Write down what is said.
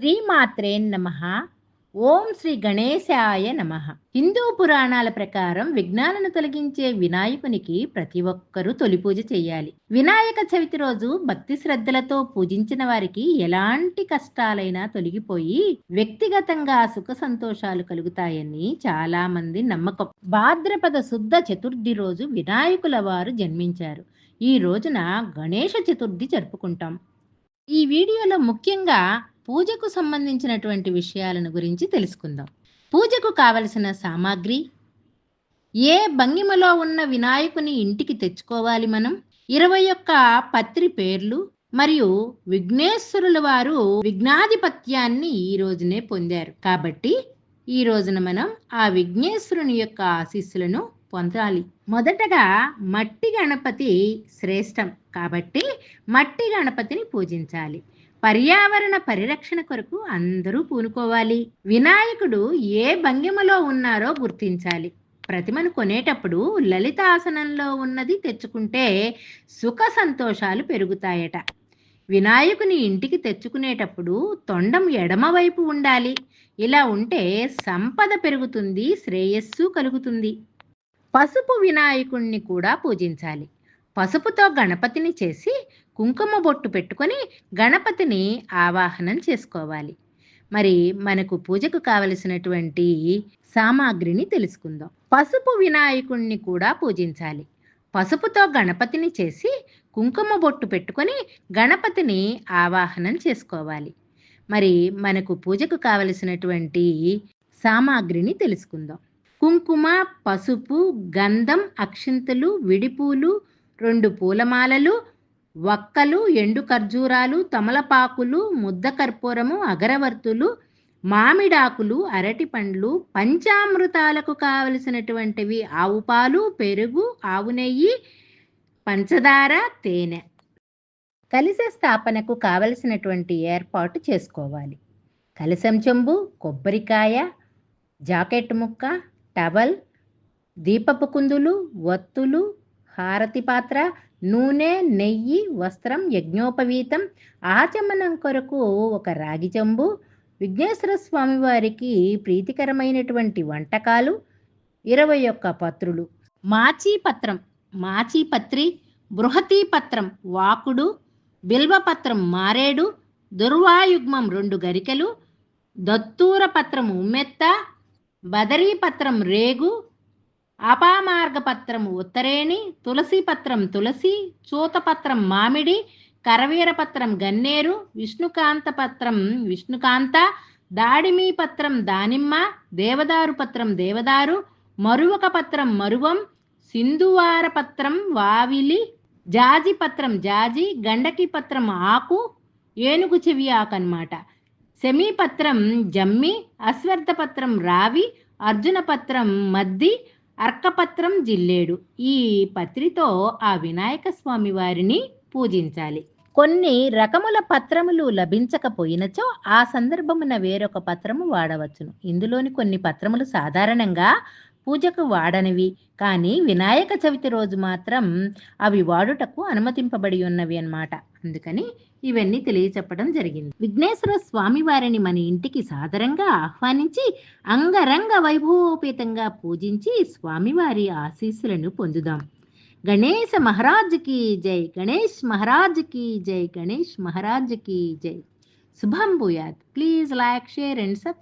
శ్రీమాత్రే నమ. ఓం శ్రీ గణేశాయ నమ. హిందూ పురాణాల ప్రకారం విఘ్నాలను తొలగించే వినాయకునికి ప్రతి ఒక్కరూ తొలి పూజ చేయాలి. వినాయక చవితి రోజు భక్తి శ్రద్ధలతో పూజించిన వారికి ఎలాంటి కష్టాలైనా తొలగిపోయి వ్యక్తిగతంగా సుఖ సంతోషాలు కలుగుతాయని చాలా మంది నమ్మకం. భాద్రపద శుద్ధ చతుర్థి రోజు వినాయకుల వారు జన్మించారు. ఈ రోజున గణేష చతుర్థి జరుపుకుంటాం. ఈ వీడియోలో ముఖ్యంగా పూజకు సంబంధించినటువంటి విషయాలను గురించి తెలుసుకుందాం. పూజకు కావలసిన సామాగ్రి ఏ భంగిమలో ఉన్న వినాయకుని ఇంటికి తెచ్చుకోవాలి మనం ఇరవై ఒక్క పత్రి పేర్లు మరియు విఘ్నేశ్వరుల వారు విఘ్నాధిపత్యాన్ని ఈ రోజునే పొందారు. కాబట్టి ఈ రోజున మనం ఆ విఘ్నేశ్వరుని యొక్క ఆశీస్సులను పొందాలి. మొదటగా మట్టి గణపతి శ్రేష్టం కాబట్టి మట్టి గణపతిని పూజించాలి. పర్యావరణ పరిరక్షణ కొరకు అందరూ పూనుకోవాలి. వినాయకుడు ఏ భంగిమలో ఉన్నారో గుర్తించాలి. ప్రతిమను కొనేటప్పుడు లలితాసనంలో ఉన్నది తెచ్చుకుంటే సుఖ సంతోషాలు పెరుగుతాయట. వినాయకుని ఇంటికి తెచ్చుకునేటప్పుడు తొండం ఎడమవైపు ఉండాలి. ఇలా ఉంటే సంపద పెరుగుతుంది శ్రేయస్సు కలుగుతుంది. పసుపు వినాయకుణ్ణి కూడా పూజించాలి. పసుపుతో గణపతిని చేసి కుంకుమ బొట్టు పెట్టుకొని గణపతిని ఆవాహనం చేసుకోవాలి. మరి మనకు పూజకు కావలసినటువంటి సామాగ్రిని తెలుసుకుందాం. పసుపు వినాయకుణ్ణి కూడా పూజించాలి. పసుపుతో గణపతిని చేసి కుంకుమ బొట్టు పెట్టుకొని గణపతిని ఆవాహనం చేసుకోవాలి. మరి మనకు పూజకు కావలసినటువంటి సామాగ్రిని తెలుసుకుందాం. కుంకుమ పసుపు గంధం అక్షింతలు విడిపూలు రెండు పూలమాలలు వక్కలు ఎండు ఖర్జూరాలు తమలపాకులు ముద్ద కర్పూరము అగరవర్తులు మామిడాకులు అరటి పండ్లు పంచామృతాలకు కావలసినటువంటివి ఆవు పాలు పెరుగు ఆవు నెయ్యి పంచదార తేనె. కలిస స్థాపనకు కావలసినటువంటి ఏర్పాటు చేసుకోవాలి. కలసం చెంబు కొబ్బరికాయ జాకెట్ ముక్క టవల్ దీపపు కుందులు ఒత్తులు హారతి పాత్ర నూనె నెయ్యి వస్త్రం యజ్ఞోపవీతం ఆచమనం కొరకు ఒక రాగి చెంబు విఘ్నేశ్వర స్వామి వారికి ప్రీతికరమైనటువంటి వంటకాలు ఇరవై ఒక్క పత్రులు. మాచీ పత్రం మాచీ పత్రి బృహతీ పత్రం వాకుడు బిల్వపత్రం మారేడు దుర్వాయుగ్మం రెండు గరికలు దత్తూర పత్రం ఉమ్మెత్త బదరీపత్రం రేగు అపామార్గపత్రం ఉత్తరేణి తులసి పత్రం తులసి చూతపత్రం మామిడి కరవీరపత్రం గన్నేరు విష్ణుకాంత పత్రం విష్ణుకాంత దాడిమీ పత్రం దానిమ్మ దేవదారు పత్రం దేవదారు మరువక పత్రం మరువం సింధువార పత్రం వావిలి జాజి పత్రం జాజి గండకి పత్రం ఆకు ఏనుగు చెవి ఆకు అనమాట శమీపత్రం జమ్మి అశ్వర్థ పత్రం రావి అర్జున పత్రం మద్ది అర్కపత్రం జిల్లేడు. ఈ పత్రితో ఆ వినాయక స్వామి వారిని పూజించాలి. కొన్ని రకముల పత్రములు లభించకపోయినచో ఆ సందర్భమున వేరొక పత్రము వాడవచ్చును. ఇందులోని కొన్ని పత్రములు సాధారణంగా పూజకు వాడనివి. కానీ వినాయక చవితి రోజు మాత్రం అవి వాడుటకు అనుమతింపబడి ఉన్నవి అన్నమాట. అందుకని ఇవన్నీ తెలియచెప్పడం జరిగింది. విఘ్నేశ్వర స్వామి వారిని మన ఇంటికి సాదరంగా ఆహ్వానించి అంగరంగ వైభవోపేతంగా పూజించి స్వామివారి ఆశీస్సులను పొందుదాం. గణేశ మహారాజ్కి జై గణేష్ మహారాజ్కి జై గణేష్ మహారాజ్కి జై. శుభం భూయాత్. Please like share and subscribe